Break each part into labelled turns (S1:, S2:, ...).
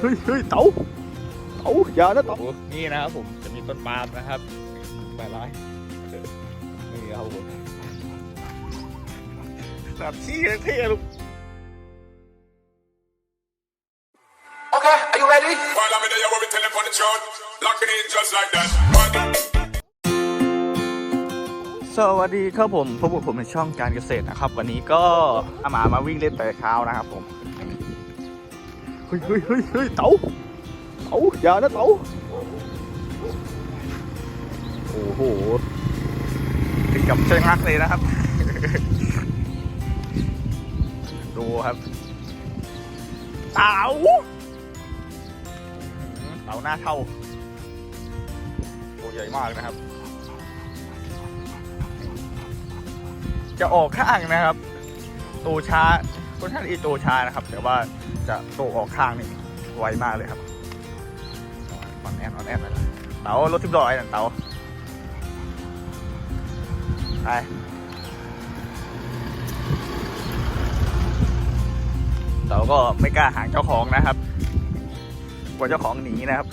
S1: เฮ้ยเฮ้ยเต๋าเต๋าอย่านะเต๋านี่นะครับผมจะมีต้นปาล์มนะครับใบไม้นี่ครับผมแบบที่เท่ลูก
S2: Okay, are you ready?
S3: While I'm in there, what we tell them on the chart. Locking in just like that. One,
S1: สวัสดีครับผมพบกับผมในช่องการเกษตรนะครับ วันนี้ก็อาหมามาวิ่งเล่นแต่เช้านะครับผม เฮ้ยเฮ้ยเฮ้ยเฮ้ยเต๋าเต๋าอย่านะเต๋าโอ้โหถึงกับเชิงรักเลยนะครับ ดูครับ เต๋าเต๋าหน้าเท่าตัวใหญ่มากนะครับ จะออกข้างนะครับโตช้า ค่อนข้างที่โตช้านะครับ แต่ว่าจะโตออกข้างนี่ไวมากเลยครับอ่อนแอนอ่อนแอนเลยเต๋ารถทิพย์ดอยนั่นเต๋าไปเต๋าก็ไม่กล้าหางเจ้าของนะครับ กลัวเจ้าของหนีนะครับ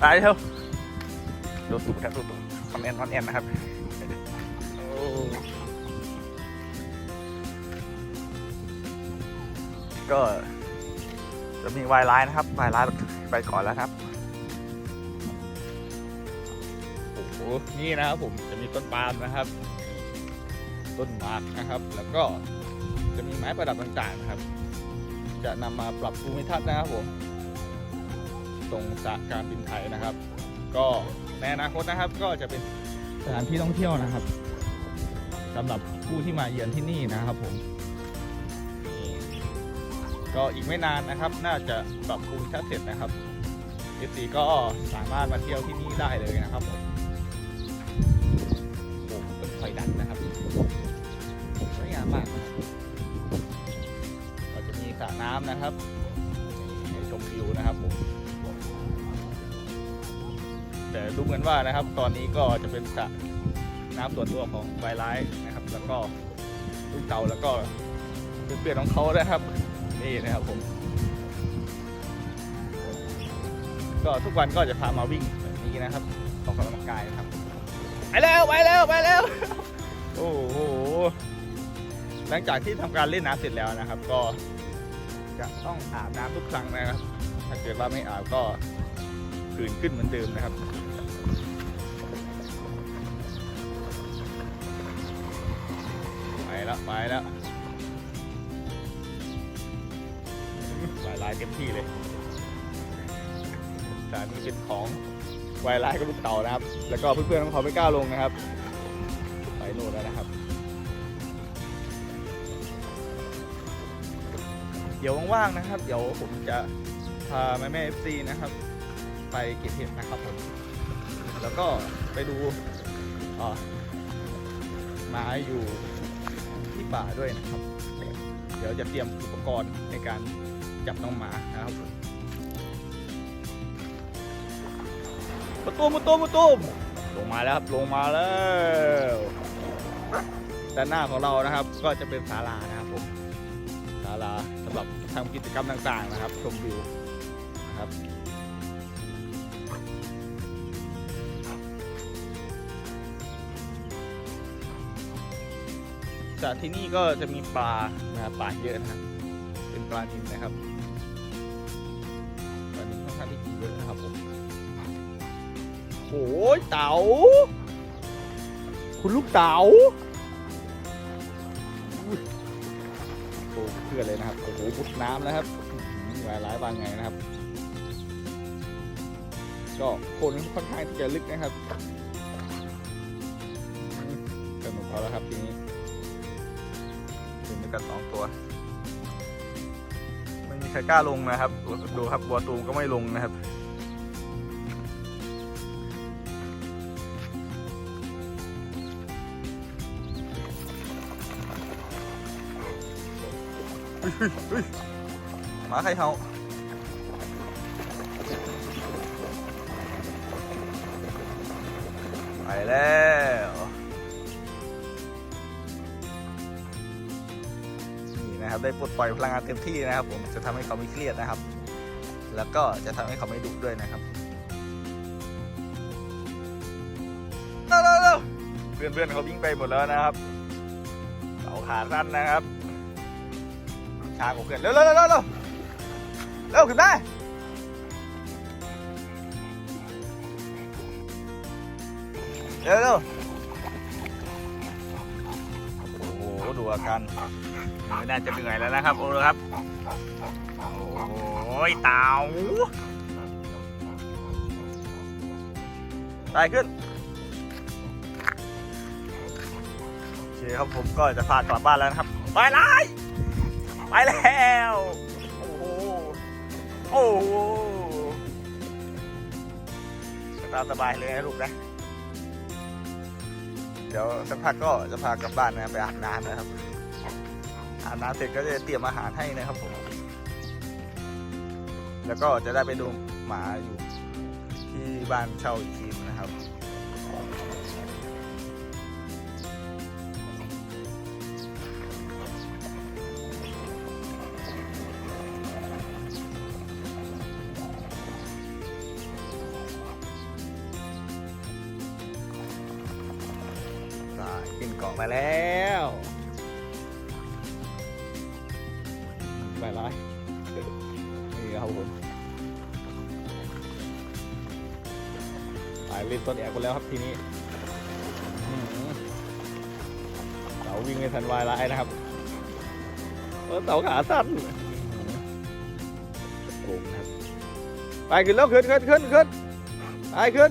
S1: ไปเถอะดูตูดครับดูตูดอ่อนแอนอ่อนแอนนะครับ ก็จะมีวายไลน์นะครับวายไลน์ไปก่อนแล้วครับโอ้โหนี่นะครับผมจะมีต้นปาล์มนะครับ ต้นหมากนะครับ แล้วก็จะมีไม้ประดับต่างๆนะครับ จะนำมาปรับภูมิทัศน์นะครับผมตรงสระการบินไทยนะครับ ก็ในอนาคตนะครับก็จะเป็นสถานที่ท่องเที่ยวนะครับสำหรับผู้ที่มาเยือนที่นี่นะครับผม ก็อีกไม่นานนะครับ น่าจะปรับปรุงทัศน์เสร็จนะครับเอซีก็สามารถมาเที่ยวที่นี่ได้เลยนะครับผมโอ้ต้นไฟดันนะครับสวยงามมากนะครับก็จะมีสระน้ำนะครับให้ชมวิวนะครับผมแต่ดูเหมือนว่านะครับ ตอนนี้ก็จะเป็นสระน้ำส่วนตัวของไวไลท์นะครับ แล้วก็ลูกเต่าแล้วก็เพื่อนๆของเขานะครับ นี่นะครับผม ก็ทุกวันก็จะพามาวิ่งแบบนี้นะครับออกกำลังกายนะครับ ไปแล้วไปแล้วไปแล้ว โอ้โห หลังจากที่ทำการเล่นน้ำเสร็จแล้วนะครับ ก็จะต้องอาบน้ำทุกครั้งนะครับ ถ้าเกิดว่าไม่อาบก็ผื่นขึ้นเหมือนเดิมนะครับไปแล้วไปแล้ว ลายเต็มที่เลยสถานีเป็นของวายลายกับลูกเต่านะครับ แล้วก็เพื่อนๆของเขาไม่กล้าลงนะครับ ไปโน่นแล้วนะครับ เดี๋ยวว่างๆนะครับ เดี๋ยวผมจะพาแม่แม่เอฟซีนะครับ ไปเก็บเห็ดนะครับผมแล้วก็ไปดูอ่าไม้อยู่ที่ป่าด้วยนะครับ เดี๋ยวจะเตรียมอุปกรณ์ในการ จับน้องหมานะครับผมประตูประตูประตูลงมาแล้วครับลงมาแล้วด้านหน้าของเรานะครับ ก็จะเป็นศาลานะครับผมศาลาสำหรับทำกิจกรรมต่างๆนะครับ ชมวิวนะครับจากที่นี่ก็จะมีปลานะปลาเยอะนะครับเป็นปลานิลนะครับ โอ้ยเต๋าคุณลูกเต๋าโอ้เพื่อนเลยนะครับ โอ้โหบุดน้ำนะครับหลายหลายบางไงนะครับ ก็คนค่อนข้างที่จะลึกนะครับอืมสนุกเอแล้วครับทีนี้เป็นด้กันสองตัว ไม่มีใครกล้าลงนะครับ ดูครับบัวตูมก็ไม่ลงนะครับ หมาใครเห่าไปแล้วนี่นะครับ ได้ปลดปล่อยพลังงานเต็มที่นะครับ ผมจะทำให้เขาไม่เครียดนะครับ แล้วก็จะทำให้เขาไม่ดุด้วยนะครับเร็วเร็วเร็วเพื่อนๆเขาวิ่งไปหมดแล้วนะครับเต่าขาสั้นนะครับ ช้ากว่าเพื่อนเร็วเร็วเร็วเร็วเร็วขึ้นมาเร็วเร็วโอ้โหดูอาการไม่น่าจะเหนื่อยแล้วนะครับโอ้ครับโอ้ยเต่าตายขึ้นโอเคครับผมก็จะพากลับบ้านแล้วนะครับไปเลย ไปแล้ว โอ้โห โอ้โหตามสบายเลยนะลูกนะ เดี๋ยวสักพักก็จะพากลับบ้านนะไปอาบน้ำนะครับ อาบน้ำเสร็จก็จะเตรียมอาหารให้นะครับผม แล้วก็จะได้ไปดูหมาอยู่ที่บ้านเช่าอีกทีนึงนะ เกาะมาแล้วไปไล่นี่ครับผมไปเล่นต้นแอกกันแล้วครับทีนี้อื้อหือเต่าวิ่งในทันวายร้ายนะครับเออเต่าขาสั้นอื้อหือโกงนะครับไปขึ้นแล้วขึ้นขึ้นขึ้นขึ้นไปขึ้น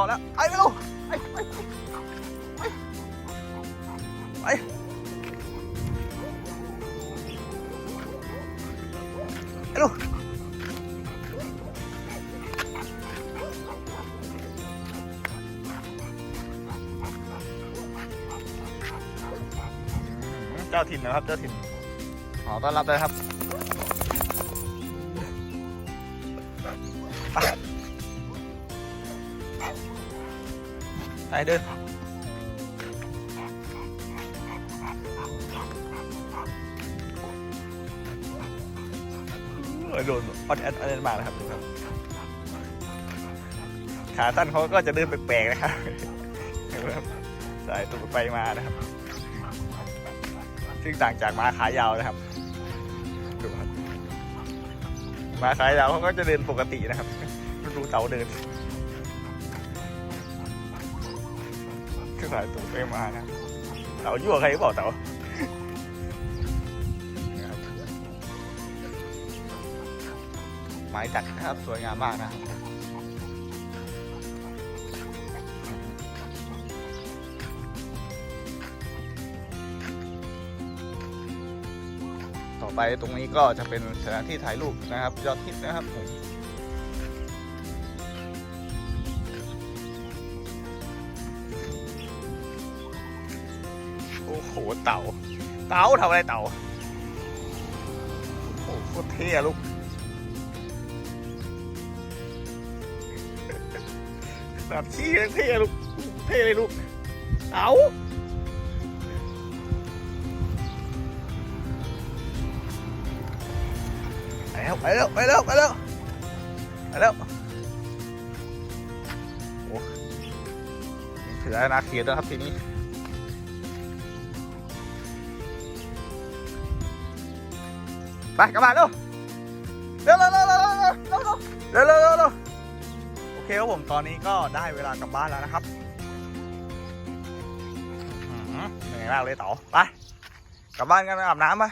S1: อแล้วไอ้ไปลูไอ้ไปไปไปไอ้ลูเจ้าถิ่นนะครับ เจ้าถิ่นขอต้อนรับเลยครับ ไปเดินโอ้ยโดนออดแอดออดแอดมาแล้วครับดูครับ ขาสั้นเขาก็จะเดินแปลกๆนะครับเห็นไหมครับสายตัวไปมานะครับ ซึ่งต่างจากม้าขายาวนะครับดูครับม้าขายาวเขาก็จะเดินปกตินะครับดูเต่าเดิน สายตูดไปมานะเต่ายั่วใครหรือเปล่าเต่าไม้จัดนะครับสวยงามมากนะต่อไปตรงนี้ก็จะเป็นสถานที่ถ่ายรูปนะครับ ยอดฮิตนะครับผม โอ้โหเต่า เต่าทำอะไรเต่า โอ้โหโคตรเท่ลูก แบบขี้เท่ลูก เท่เลยลูก เต่าไปแล้วไปแล้วไปแล้วไปแล้วไปแล้วโอ้มีเสือนาเขียนด้วยครับทีนี้ ไปกลับบ้านเร็วเร็วเร็วเร็วเร็วเร็วเร็วเร็วเร็วเร็วโอเคครับผมตอนนี้ก็ได้เวลากลับบ้านแล้วนะครับเหนื่อยมากเลยเต๋อไปกลับบ้านกันอาบน้ำไป